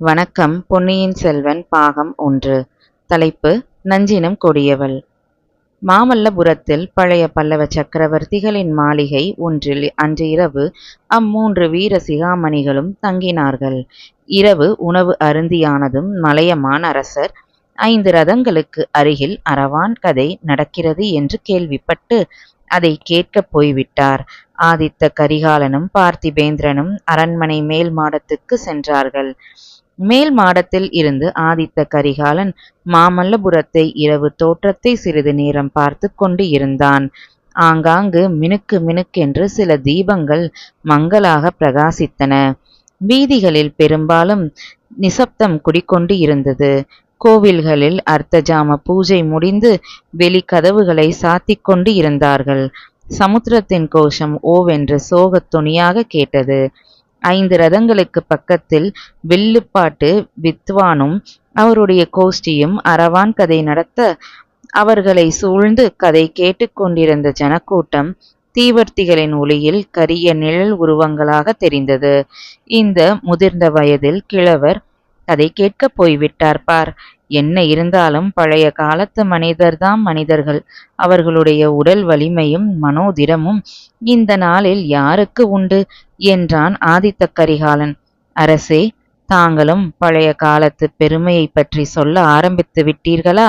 வணக்கம் பொன்னியின் செல்வன் பாகம் ஒன்று. தலைப்பு நஞ்சினம் கொடியவள். மாமல்லபுரத்தில் பழைய பல்லவ சக்கரவர்த்திகளின் மாளிகை ஒன்றில் அன்று இரவு அம்மூன்று வீர சிகாமணிகளும் தங்கினார்கள். இரவு உணவு அருந்தியானதும் மலையமான் அரசர் ஐந்து ரதங்களுக்கு அருகில் அரவான் கதை நடக்கிறது என்று கேள்விப்பட்டு அதை கேட்கப் போய்விட்டார். ஆதித்த கரிகாலனும் பார்த்திபேந்திரனும் அரண்மனை மேல் மாடத்துக்கு சென்றார்கள். மேல் மாடத்தில் இருந்து ஆதித்த கரிகாலன் மாமல்லபுரத்தை இரவு தோற்றத்தை சிறிது நேரம் பார்த்து கொண்டு இருந்தான். ஆங்காங்கு மினுக்கு மினுக்கென்று சில தீபங்கள் மங்களாக பிரகாசித்தன. வீதிகளில் பெரும்பாலும் நிசப்தம் குடிக்கொண்டு இருந்தது. கோவில்களில் அர்த்தஜாம பூஜை முடிந்து வெளிக்கதவுகளை சாத்திக் கொண்டு இருந்தார்கள். சமுத்திரத்தின் கோஷம் ஓவென்று சோகத் துணியாக கேட்டது. ஐந்து ரதங்களுக்கு பக்கத்தில் வில்லுப்பாட்டு வித்வானும் அவருடைய கோஷ்டியும் அரவான் கதை நடத்த அவர்களை சூழ்ந்து கதை கேட்டுக்கொண்டிருந்த ஜனக்கூட்டம் தீவர்த்திகளின் ஒளியில் கரிய நிழல் உருவங்களாக தெரிந்தது. இந்த முதிர்ந்த வயதில் கிழவர் கதை கேட்க போய்விட்டார் பார். என்ன இருந்தாலும் பழைய காலத்து மனிதர்தாம் மனிதர்கள். அவர்களுடைய உடல் வலிமையும் மனோதிடமும் இந்த நாளில் யாருக்கு உண்டு? என்றான் ஆதித்த கரிகாலன். அரசே தாங்களும் பழைய காலத்து பெருமையை பற்றி சொல்ல ஆரம்பித்து விட்டீர்களா?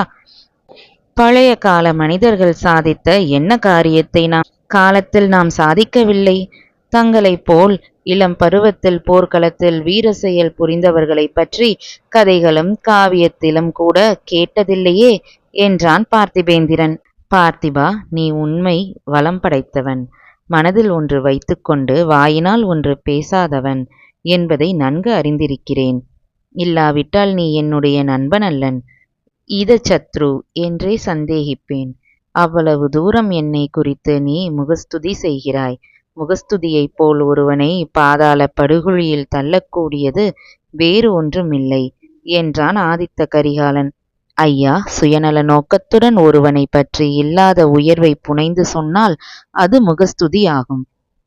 பழைய கால மனிதர்கள் சாதித்த என்ன காரியத்தை நாம் காலத்தில் நாம் சாதிக்கவில்லை? தங்களைப் போல் இளம் பருவத்தில் போர்க்களத்தில் வீர செயல் புரிந்தவர்களை பற்றி கதைகளும் காவியத்திலும் கூட கேட்டதில்லையே என்றான் பார்த்திபேந்திரன். பார்த்திபா நீ உண்மை வளம் படைத்தவன். மனதில் ஒன்று வைத்துக்கொண்டு வாயினால் ஒன்று பேசாதவன் என்பதை நன்கு அறிந்திருக்கிறேன். இல்லாவிட்டால் நீ என்னுடைய நண்பன் அல்லன். ஈதச்சத்ரு என்றே சந்தேகிப்பேன். அவ்வளவு தூரம் என்னை குறித்து நீ முகஸ்துதி செய்கிறாய். முகஸ்துதியைப் போல் ஒருவனை பாதாள படுகுழியில் தள்ளக்கூடியது வேறு ஒன்றுமில்லை என்றான் ஆதித்த கரிகாலன். ஐயா சுயநல நோக்கத்துடன் ஒருவனை பற்றி இல்லாத உயர்வை புனைந்து சொன்னால் அது முகஸ்துதி ஆகும்.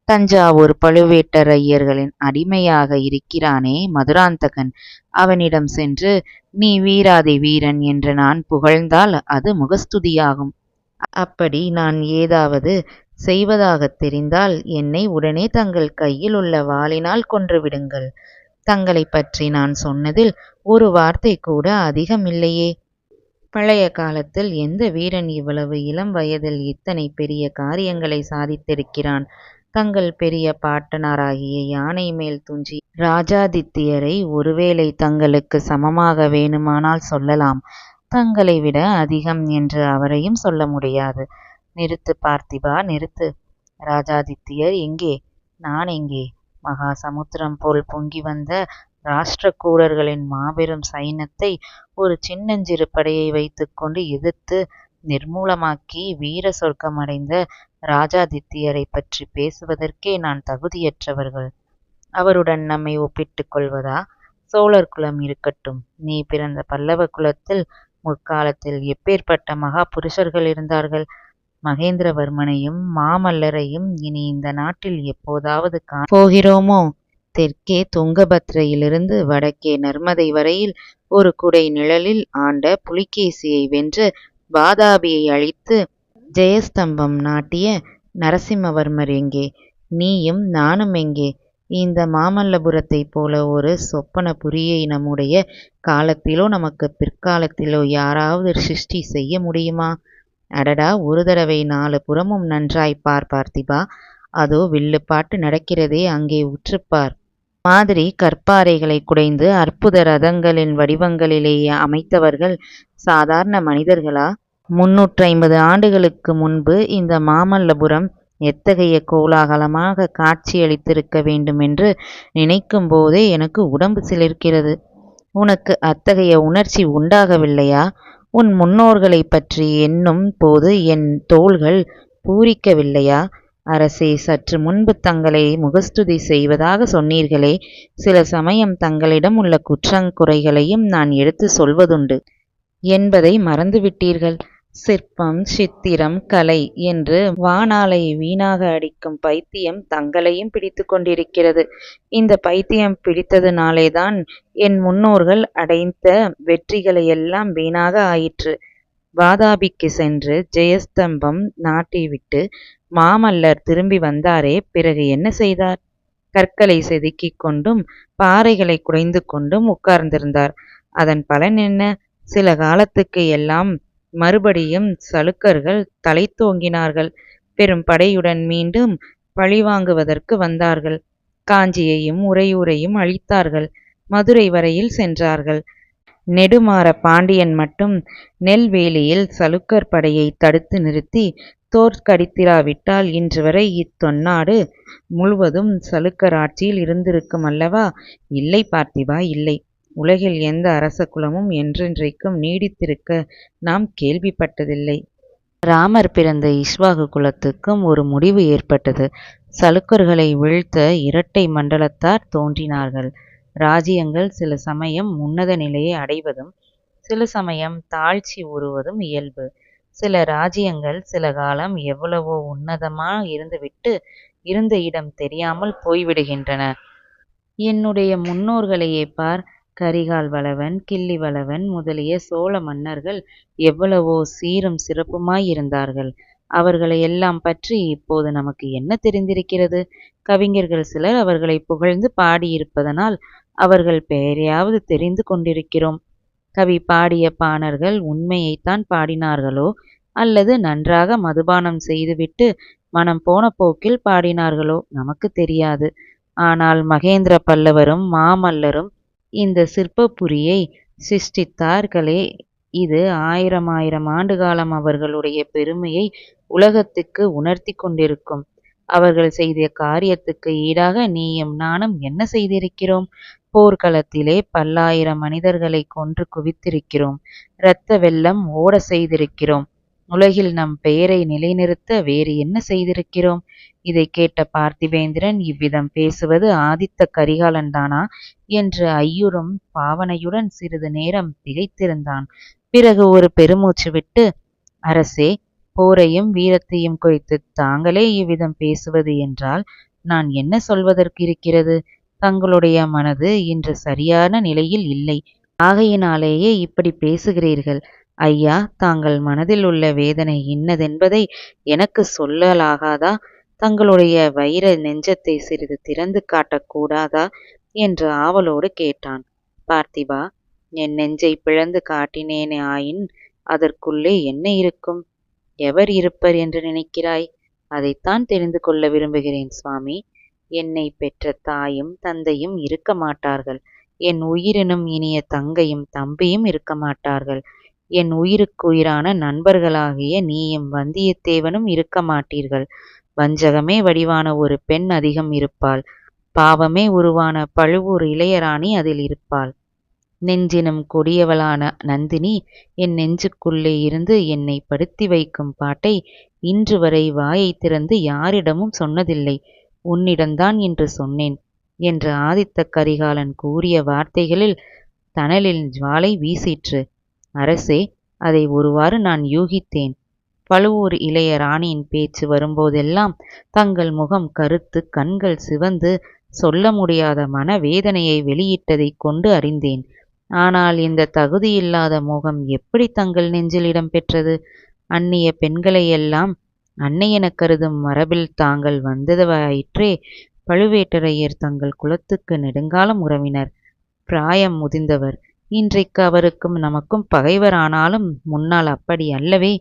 தஞ்சாவூர் பழுவேட்டரையர்களின் அடிமையாக இருக்கிறானே மதுராந்தகன். அவனிடம் சென்று நீ வீராதி வீரன் என்று நான் புகழ்ந்தால் அது முகஸ்துதியாகும். அப்படி நான் ஏதாவது செய்வதாகத் தெரிந்தால் என்னை உடனே தங்கள் கையில் உள்ள வாளினால் கொன்று விடுங்கள். தங்களை பற்றி நான் சொன்னதில் ஒரு வார்த்தை கூட அதிகமில்லையே பழைய காலத்தில் எந்த வீரன் இவ்வளவு இளம் வயதில் இத்தனை பெரிய காரியங்களை சாதித்திருக்கிறான்? தங்கள் பெரிய பாட்டனாராகிய யானை மேல் துஞ்சி ராஜாதித்யரை ஒருவேளை தங்களுக்கு சமமாக வேணுமானால் சொல்லலாம். தங்களை விட அதிகம் என்று அவரையும் சொல்ல முடியாது. நிறுத்து பார்த்திபா நிறுத்து. ராஜாதித்யர் எங்கே? நான் எங்கே? மகா சமுத்திரம் போல் பொங்கி வந்த ராஷ்டிரகூடர்களின் மாபெரும் சைன்யத்தை ஒரு சின்னஞ்சிறு படையை வைத்துக்கொண்டு எதிர்த்து நிர்மூலமாக்கி வீர சொர்க்கமடைந்த ராஜாதித்யரை பற்றி பேசுவதற்கே நான் தகுதியற்றவர்கள். அவருடன் நம்மை ஒப்பிட்டுக் கொள்வதா? சோழர் குலம் இருக்கட்டும். நீ பிறந்த பல்லவ குலத்தில் முற்காலத்தில் எப்பேற்பட்ட மகா புருஷர்கள் இருந்தார்கள்? மகேந்திரவர்மனையும் மாமல்லரையும் இனி இந்த நாட்டில் எப்போதாவது காண போகிறோமோ? தெற்கே துங்கபத்ரையிலிருந்து வடக்கே நர்மதை வரையில் ஒரு குடை நிழலில் ஆண்ட புலிகேசியை வென்று வாதாபியை அழித்து ஜெயஸ்தம்பம் நாட்டிய நரசிம்மவர்மர் எங்கே? நீயும் நானும் எங்கே? இந்த மாமல்லபுரத்தைப் போல ஒரு சொப்பன புரியை நம்முடைய காலத்திலோ நமக்கு பிற்காலத்திலோ யாராவது சிருஷ்டி செய்ய முடியுமா? அடடா ஒரு தடவை நாலு புறமும் நன்றாய் பார் பார்த்திபா. அதோ வில்லுப்பாட்டு நடக்கிறதே அங்கே உற்றுப்பார் மாதிரி கற்பாறைகளை குடைந்து அற்புத ரதங்களின் வடிவங்களிலேயே அமைத்தவர்கள் சாதாரண மனிதர்களா? முன்னூற்றி ஐம்பது ஆண்டுகளுக்கு முன்பு இந்த மாமல்லபுரம் எத்தகைய கோலாகலமாக காட்சியளித்திருக்க வேண்டுமென்று நினைக்கும் போதே எனக்கு உடம்பு சிலிர்க்கிறது. உனக்கு அத்தகைய உணர்ச்சி உண்டாகவில்லையா? உன் முன்னோர்களைப் பற்றி எண்ணும் போது என் தோள்கள் பூரிக்கவில்லையா? அரசே சற்று முன்பு தங்களை முகஸ்துதி செய்வதாக சொன்னீர்களே. சில சமயம் தங்களிடம் உள்ள குற்றங்குறைகளையும் நான் எடுத்து சொல்வதுண்டு. என்பதை மறந்துவிட்டீர்கள். சிற்பம், சித்திரம், கலை என்று வானாலை வீணாக அடிக்கும் பைத்தியம் தங்களையும் பிடித்துக் கொண்டிருக்கிறது. இந்த பைத்தியம் பிடித்ததுனாலேதான் என் முன்னோர்கள் அடைந்த வெற்றிகளெல்லாம் வீணாக ஆயிற்று. வாதாபிக்கு சென்று ஜெயஸ்தம்பம் நாட்டிவிட்டு மாமல்லர் திரும்பி வந்தாரே பிறகு என்ன செய்தார்? கற்களை செதுக்கிக் கொண்டும் பாறைகளை குடைந்து கொண்டும் உட்கார்ந்திருந்தார். அதன் பலன் என்ன? சில காலத்துக்கு எல்லாம் மறுபடியும் சளுக்கர்கள் தலைத்தோங்கினார்கள். பெரும் படையுடன் மீண்டும் பழிவாங்குவதற்கு வந்தார்கள். காஞ்சியையும் உறையூரையும் அழித்தார்கள். மதுரை வரையில் சென்றார்கள். நெடுமாற பாண்டியன் மட்டும் நெல்வேலியில் சலுக்கர் படையை தடுத்து நிறுத்தி தோற்கடித்திராவிட்டால் இன்று வரை இத்தொன்னாடு முழுவதும் சலுக்கர் ஆட்சியில் இருந்திருக்கும் அல்லவா? இல்லை பார்த்திபா, இல்லை. உலகில் எந்த அரச குலமும் என்றென்றைக்கும் நீடித்திருக்க நாம் கேள்விப்பட்டதில்லை. இராமர் பிறந்த இக்ஷ்வாகு குலத்துக்கும் ஒரு முடிவு ஏற்பட்டது. சளுக்கர்களை வீழ்த்த இரட்டை மண்டலத்தார் தோன்றினார்கள். ராஜ்யங்கள் சில சமயம் உன்னத நிலையை அடைவதும் சில சமயம் தாழ்ச்சி உறுவதும் இயல்பு. சில ராஜ்யங்கள் சில காலம் எவ்வளவோ உன்னதமா இருந்துவிட்டு இருந்த இடம் தெரியாமல் போய்விடுகின்றன. என்னுடைய முன்னோர்களையே பார். கரிகால் வளவன், கிள்ளி வளவன் முதலிய சோழ மன்னர்கள் எவ்வளவோ சீரும் சிறப்புமாயிருந்தார்கள். அவர்களையெல்லாம் பற்றி இப்போது நமக்கு என்ன தெரிந்திருக்கிறது? கவிஞர்கள் சிலர் அவர்களை புகழ்ந்து பாடியிருப்பதனால் அவர்கள் பெயரையாவது தெரிந்து கொண்டிருக்கிறோம். கவி பாடிய பாணர்கள் உண்மையைத்தான் பாடினார்களோ அல்லது நன்றாக மதுபானம் செய்துவிட்டு மனம் போன போக்கில் பாடினார்களோ நமக்கு தெரியாது. ஆனால் மகேந்திர பல்லவரும் மாமல்லரும் இந்த சிற்பப்புரியை சிருஷ்டித்தார்களே இது ஆயிரமாயிரம் ஆண்டுகாலம் அவர்களுடைய பெருமையை உலகத்துக்கு உணர்த்திக் கொண்டிருக்கும். அவர்கள் செய்த காரியத்துக்கு ஈடாக நீயும் நானும் என்ன செய்திருக்கிறோம்? போர்க்களத்திலே பல்லாயிரம் மனிதர்களைக் கொன்று குவித்திருக்கிறோம். இரத்த வெள்ளம் ஓடச் செய்திருக்கிறோம். உலகில் நம் பெயரை நிலைநிறுத்த வேறு என்ன செய்திருக்கிறோம்? இதைக் கேட்ட பார்த்திவேந்திரன் இவ்விதம் பேசுவது ஆதித்த கரிகாலன்தானா என்று ஐயுறும் பாவனையுடன் சிறிது நேரம் திகைத்திருந்தான். பிறகு ஒரு பெருமூச்சு விட்டு அரசே, போரையும் வீரத்தையும் குறித்து தாங்களே இவ்விதம் பேசுவது என்றால் நான் என்ன சொல்வதற்கு இருக்கிறது தங்களுடைய மனது இன்று சரியான நிலையில் இல்லை. ஆகையினாலேயே இப்படி பேசுகிறீர்கள். ஐயா, தாங்கள் மனதில் உள்ள வேதனை இன்னதென்பதை எனக்கு சொல்லலாகாதா? தங்களுடைய வைர நெஞ்சத்தை சிறிது திறந்து காட்டக்கூடாதா என்று ஆவலோடு கேட்டான். பார்த்திபா, என் நெஞ்சை பிளந்து காட்டினேனாயின் அதற்குள்ளே என்ன இருக்கும்? எவர் இருப்பர் என்று நினைக்கிறாய்? அதைத்தான் தெரிந்து கொள்ள விரும்புகிறேன் சுவாமி. என்னை பெற்ற தாயும் தந்தையும் இருக்க மாட்டார்கள். என் உயிரினும் இனிய தங்கையும் தம்பியும் இருக்க மாட்டார்கள். என் உயிருக்குயிரான நண்பர்களாகிய நீயும் வந்தியத்தேவனும் இருக்க மாட்டீர்கள். வஞ்சகமே வடிவான ஒரு பெண் அதிகம் இருப்பாள். பாவமே உருவான பழுவூர் இளையராணி அதில் இருப்பாள். நெஞ்சினும் கொடியவளான நந்தினி என் நெஞ்சுக்குள்ளே இருந்து என்னை படுத்தி வைக்கும் பாட்டை இன்று வரை வாயை திறந்து யாரிடமும் சொன்னதில்லை. உன்னிடம்தான் இன்று சொன்னேன் என்று ஆதித்த கரிகாலன் கூறிய வார்த்தைகளில் தணலில் ஜுவாலை வீசிற்று. அரசே, அதை ஒருவாறு நான் யூகித்தேன். பழுவூர் இளைய ராணியின் பேச்சு வரும்போதெல்லாம் தங்கள் முகம் கருத்து கண்கள் சிவந்து சொல்ல முடியாத மனவேதனையை வெளியிட்டதை வெளியிட்டதைக் கொண்டு அறிந்தேன். ஆனால் இந்த தகுதியில்லாத மோகம் எப்படி தங்கள் நெஞ்சில் இடம் பெற்றது? அந்நிய பெண்களையெல்லாம் அன்னையெனக் கருதும் மரபில் தாங்கள் வந்ததவாயிற்றே பழுவேட்டரையர் தங்கள் குலத்துக்கு நெடுங்காலம் உறவினர். பிராயம் முதிந்தவர் இன்றைக்கு அவருக்கும் நமக்கும் பகைவரானாலும் முன்னால் அப்படி அல்லவே.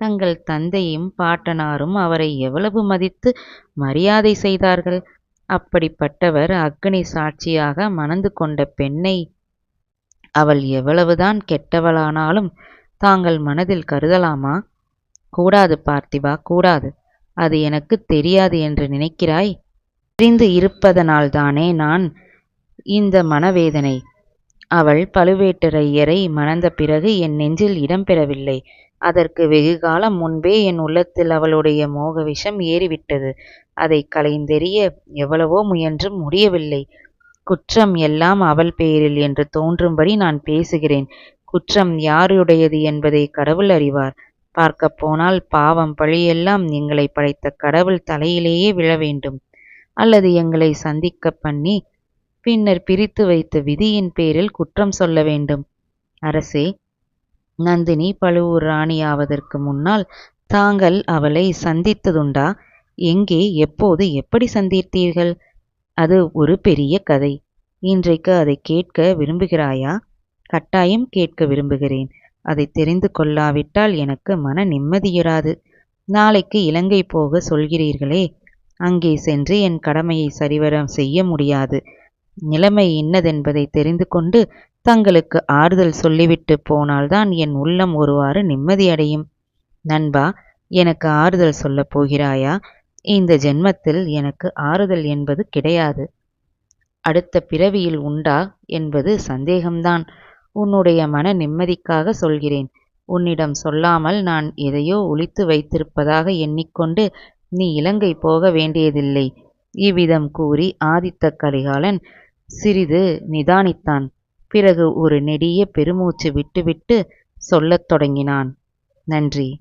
தங்கள் தந்தையும் பாட்டனாரும் அவரை எவ்வளவு மதித்து மரியாதை செய்தார்கள். அப்படிப்பட்டவர் அக்னி சாட்சியாக மணந்து கொண்ட பெண்ணை அவள் எவ்வளவுதான் கெட்டவளானாலும் தாங்கள் மனதில் கருதலாமா? கூடாது பார்த்திபா, கூடாது. அது எனக்கு தெரியாது என்று நினைக்கிறாய்? தெரிந்து இருப்பதனால்தானே நான் இந்த மனவேதனை. அவள் பழுவேட்டரையரை மணந்த பிறகு என் நெஞ்சில் இடம் பெறவில்லை. அதற்கு வெகுகாலம் முன்பே என் உள்ளத்தில் அவளுடைய மோக விஷம் ஏறிவிட்டது. அதைக் களைந்தெறிய எவ்வளவோ முயன்றும் முடியவில்லை. குற்றம் எல்லாம் அவள் பேரில் என்று தோன்றும்படி நான் பேசுகிறேன். குற்றம் யாருடையது என்பதைக் கடவுள் அறிவார். பார்க்கப் போனால் பாவம் பழியெல்லாம் எங்களை படைத்த கடவுள் தலையிலேயே விழ வேண்டும் அல்லது எங்களை சந்திக்க பண்ணி பின்னர் பிரித்து வைத்த விதியின் பேரில் குற்றம் சொல்ல வேண்டும். அரசே நந்தினி பழுவூர் ராணியாவதற்கு முன்னால் தாங்கள் அவளை சந்தித்ததுண்டா? எங்கே எப்போது எப்படி சந்தித்தீர்கள்? அது ஒரு பெரிய கதை. இன்றைக்கு அதை கேட்க விரும்புகிறாயா? கட்டாயம் கேட்க விரும்புகிறேன். அதை தெரிந்து கொள்ளாவிட்டால் எனக்கு மன நிம்மதியிராது நாளைக்கு இலங்கை போக சொல்கிறீர்களே. அங்கே சென்று என் கடமையை சரிவர செய்ய முடியாது. நிலைமை இன்னதென்பதை தெரிந்து கொண்டு தங்களுக்கு ஆறுதல் சொல்லிவிட்டு போனால்தான் என் உள்ளம் ஒருவாறு நிம்மதியடையும். நண்பா எனக்கு ஆறுதல் சொல்லப் போகிறாயா? இந்த ஜென்மத்தில் எனக்கு ஆறுதல் என்பது கிடையாது. அடுத்த பிறவியில் உண்டா என்பது சந்தேகம்தான். உன்னுடைய மன நிம்மதிக்காக சொல்கிறேன். உன்னிடம் சொல்லாமல் நான் எதையோ ஒழித்து வைத்திருப்பதாக எண்ணிக்கொண்டு நீ இலங்கை போக வேண்டியதில்லை. இவ்விதம் கூறி ஆதித்த கரிகாலன் சிறிது நிதானித்தான். பிறகு ஒரு நெடிய பெருமூச்சு விட்டுவிட்டு சொல்லத் தொடங்கினான். நன்றி.